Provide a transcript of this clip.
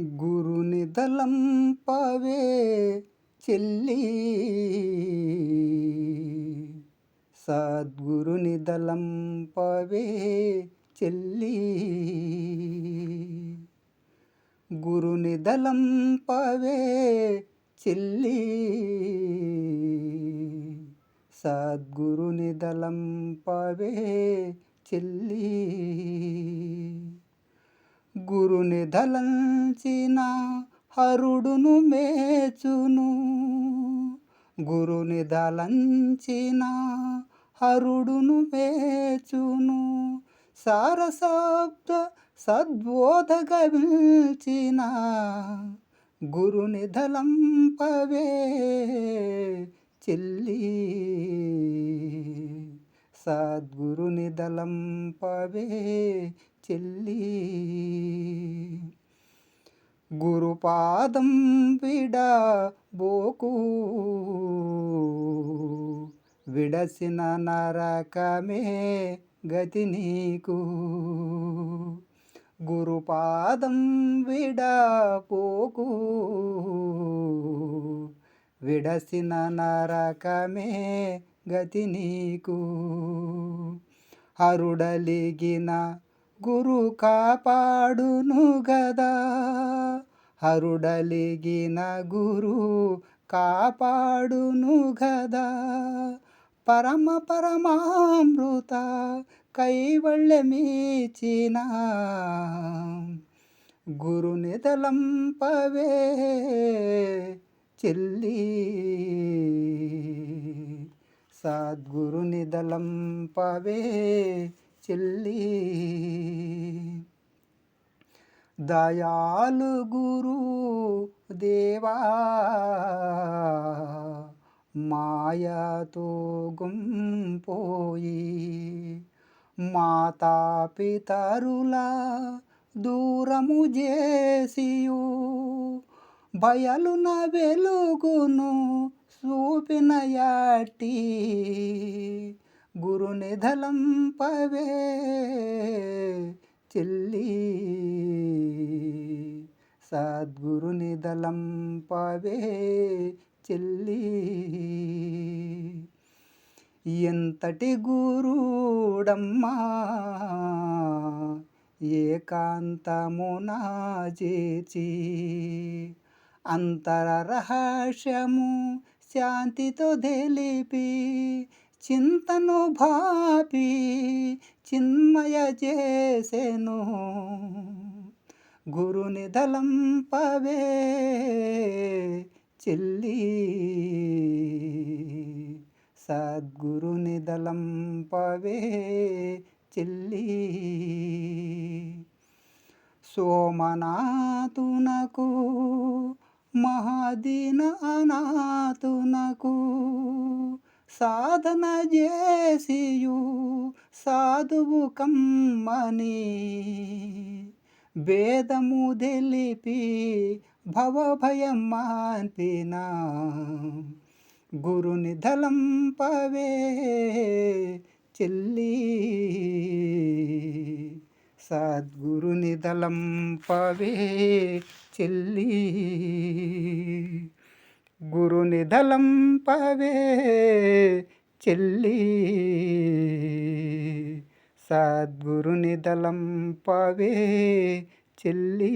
గురుని దలంపవే చెల్లి. సద్గురుని దలంపవే చెల్లి. గురుని దలంపవే చెల్లి. సద్గురుని దలంపవే చెల్లి. గురుని ధలంచిన హరుడును మేచును. గురుని దలంచిన హరుడును మేచును. సారశబ్ద సద్బోధ గవిల్చిన గురుని దలంపవే చెల్లి. సద్గురుని దలంపవే చెల్లి. గురుపాదం విడ బోకు. విడసిన నరకమే గతి నీకు. గురుపాదం విడపోకు విడసిన నరకమే గతి నీకు. హరుడలిగిన గురు కాపాడును గదా. హరుడలిగిన గురు కాపాడును గదా. పరమ పరమామృత కైవల్యమీచిన గురుని తలంపవే చెల్లి. సద్గురుని దలంపవే చెల్లి. దయాలు గురు దేవా మాయతో గుంపోయి మాతా పితరుల దూరము చేసియు. బయలున వెలుగును చూపిన గురునిధలంపవే గురుని చెల్లి. సద్గురుని చెల్లి. ఎంతటి గురుడమ్మా ఏకాంతమునా చేచి అంతర రహస్యము శాంతితో తెలిపి చింతను భాపి చిన్మయ చేసెను. గురుని దలంపవే చెల్లి. సద్గురుని దలంపవే చెల్లి. సోమనాథునకు మహాదీన అనాథునకు సాధన చేసియు సాధువు కమ్మని. భేదము తెలిపి భవభయం మాన్పిన. గురుని దలంపవే చెల్లి. సద్గురుని దళం పవే చెల్లి. గురుని దళం పవే చెల్లి. సద్గురుని దలంపవే చెల్లి.